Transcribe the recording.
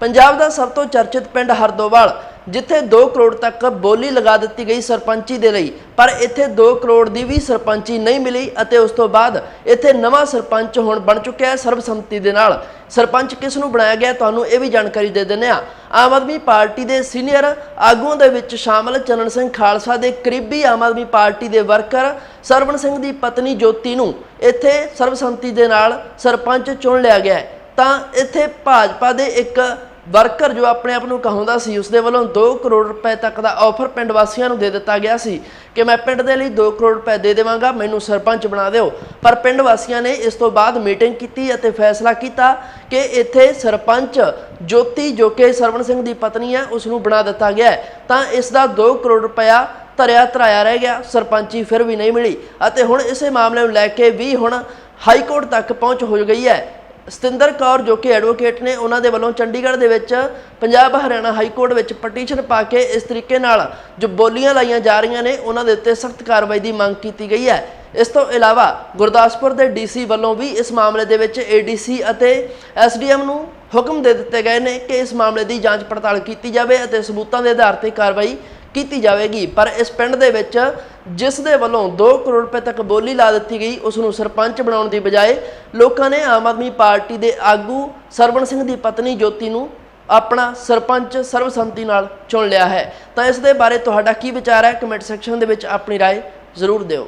ਪੰਜਾਬ ਦਾ ਸਭ ਤੋਂ ਚਰਚਿਤ ਪਿੰਡ ਹਰਦੋਵਾਲ, ਜਿੱਥੇ 2 ਕਰੋੜ ਤੱਕ ਬੋਲੀ ਲਗਾ ਦਿੱਤੀ ਗਈ ਸਰਪੰਚੀ ਦੇ ਲਈ। ਪਰ ਇੱਥੇ 2 ਕਰੋੜ ਦੀ ਵੀ ਸਰਪੰਚੀ ਨਹੀਂ ਮਿਲੀ ਅਤੇ ਉਸ ਤੋਂ ਬਾਅਦ ਇੱਥੇ ਨਵਾਂ ਸਰਪੰਚ ਹੁਣ ਬਣ ਚੁੱਕਿਆ ਹੈ ਸਰਬਸੰਮਤੀ ਦੇ ਨਾਲ। ਸਰਪੰਚ ਕਿਸ ਨੂੰ ਬਣਾਇਆ ਗਿਆ ਤੁਹਾਨੂੰ ਇਹ ਵੀ ਜਾਣਕਾਰੀ ਦੇ ਦਿੰਦੇ ਹਾਂ। ਆਮ ਆਦਮੀ ਪਾਰਟੀ ਦੇ ਸੀਨੀਅਰ ਆਗੂਆਂ ਦੇ ਵਿੱਚ ਸ਼ਾਮਲ ਚੰਨ ਸਿੰਘ ਖਾਲਸਾ ਦੇ ਕਰੀਬੀ ਆਮ ਆਦਮੀ ਪਾਰਟੀ ਦੇ ਵਰਕਰ ਸਰਵਣ ਸਿੰਘ ਦੀ ਪਤਨੀ ਜੋਤੀ ਨੂੰ ਇੱਥੇ ਸਰਬਸੰਮਤੀ ਦੇ ਨਾਲ ਸਰਪੰਚ ਚੁਣ ਲਿਆ ਗਿਆ ਤਾਂ ਇੱਥੇ ਭਾਜਪਾ ਦੇ ਇੱਕ ਵਰਕਰ ਜੋ ਆਪਣੇ ਆਪ ਨੂੰ ਕਹਾਉਂਦਾ ਸੀ ਉਸ ਦੇ ਵੱਲੋਂ 2 ਕਰੋੜ ਰੁਪਏ ਤੱਕ ਦਾ ਆਫਰ ਪਿੰਡ ਵਾਸੀਆਂ ਨੂੰ ਦੇ ਦਿੱਤਾ ਗਿਆ ਸੀ ਕਿ ਮੈਂ ਪਿੰਡ ਦੇ ਲਈ 2 ਕਰੋੜ ਰੁਪਏ ਦੇ ਦੇਵਾਂਗਾ, ਮੈਨੂੰ ਸਰਪੰਚ ਬਣਾ ਦਿਓ। ਪਰ ਪਿੰਡ ਵਾਸੀਆਂ ਨੇ ਇਸ ਤੋਂ ਬਾਅਦ ਮੀਟਿੰਗ ਕੀਤੀ ਅਤੇ ਫੈਸਲਾ ਕੀਤਾ ਕਿ ਇੱਥੇ ਸਰਪੰਚ ਜੋਤੀ ਜੋ ਕਿ ਸਰਵਣ ਸਿੰਘ ਦੀ ਪਤਨੀ ਹੈ ਉਸ ਨੂੰ ਬਣਾ ਦਿੱਤਾ ਗਿਆ ਹੈ। ਤਾਂ ਇਸ ਦਾ 2 ਕਰੋੜ ਰੁਪਇਆ ਧਰਿਆ ਧਰਾਇਆ ਰਹਿ ਗਿਆ, ਸਰਪੰਚੀ ਫਿਰ ਵੀ ਨਹੀਂ ਮਿਲੀ ਅਤੇ ਹੁਣ ਇਸੇ ਮਾਮਲੇ ਨੂੰ ਲੈ ਕੇ ਵੀ ਹੁਣ ਹਾਈ ਕੋਰਟ ਤੱਕ ਪਹੁੰਚ ਹੋ ਗਈ ਹੈ। ਸਤਿੰਦਰ ਕੌਰ ਜੋ ਕਿ ਐਡਵੋਕੇਟ ਨੇ, ਉਹਨਾਂ ਦੇ ਵੱਲੋਂ ਚੰਡੀਗੜ੍ਹ ਦੇ ਵਿੱਚ ਪੰਜਾਬ ਹਰਿਆਣਾ ਹਾਈ ਕੋਰਟ ਵਿੱਚ ਪਟੀਸ਼ਨ ਪਾ ਕੇ ਇਸ ਤਰੀਕੇ ਨਾਲ ਜੋ ਬੋਲੀਆਂ ਲਾਈਆਂ ਜਾ ਰਹੀਆਂ ਨੇ, ਉਹਨਾਂ ਦੇ ਉੱਤੇ ਸਖਤ ਕਾਰਵਾਈ ਦੀ ਮੰਗ ਕੀਤੀ ਗਈ ਹੈ। ਇਸ ਤੋਂ ਇਲਾਵਾ ਗੁਰਦਾਸਪੁਰ ਦੇ ਡੀਸੀ ਵੱਲੋਂ ਵੀ ਇਸ ਮਾਮਲੇ ਦੇ ਵਿੱਚ ਏਡੀਸੀ ਅਤੇ ਐਸਡੀਐਮ ਨੂੰ ਹੁਕਮ ਦੇ ਦਿੱਤੇ ਗਏ ਨੇ ਕਿ ਇਸ ਮਾਮਲੇ ਦੀ ਜਾਂਚ ਪੜਤਾਲ ਕੀਤੀ ਜਾਵੇ ਅਤੇ ਸਬੂਤਾਂ ਦੇ ਆਧਾਰ ਤੇ ਕਾਰਵਾਈ ਕੀਤੀ ਜਾਵੇਗੀ। ਪਰ ਇਸ ਪਿੰਡ ਦੇ ਵਿੱਚ ਜਿਸ ਦੇ ਵੱਲੋਂ 2 ਕਰੋੜ ਰੁਪਏ ਤੱਕ ਬੋਲੀ ਲਾ ਦਿੱਤੀ ਗਈ ਉਸ ਨੂੰ ਸਰਪੰਚ ਬਣਾਉਣ ਦੀ ਬਜਾਏ ਲੋਕਾਂ ਨੇ ਆਮ ਆਦਮੀ ਪਾਰਟੀ ਦੇ ਆਗੂ ਸਰਵਣ ਸਿੰਘ ਦੀ ਪਤਨੀ ਜੋਤੀ ਨੂੰ ਆਪਣਾ ਸਰਪੰਚ ਸਰਬਸੰਮਤੀ ਨਾਲ ਚੁਣ ਲਿਆ ਹੈ ਤਾਂ ਇਸ ਦੇ ਬਾਰੇ ਤੁਹਾਡਾ ਕੀ ਵਿਚਾਰ ਹੈ ਕਮੈਂਟ ਸੈਕਸ਼ਨ ਦੇ ਵਿੱਚ ਆਪਣੀ رائے ਜ਼ਰੂਰ ਦਿਓ